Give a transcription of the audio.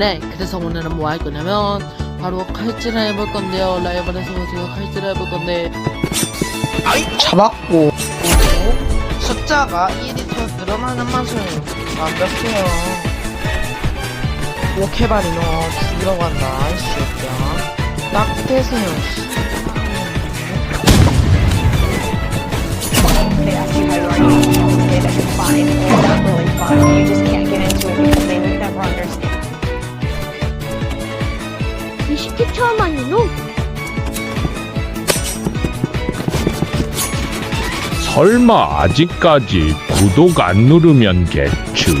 네, 그래서 오늘은 뭐 할 거냐면 바로 칼질을 해볼 건데요. 라이벌에서 제가 칼질을 해볼 건데 잡았고 숫자가 1이 더 늘어나는 맛은 완벽해요. 오케바리 너 죽이러 간다, 이 새끼야. 딱 떼세요, 씨. They ask you how you are, you just tell them that you're fine or not really fine. You just 20회 처음 하는 놈? 설마 아직까지 구독 안 누르면 개추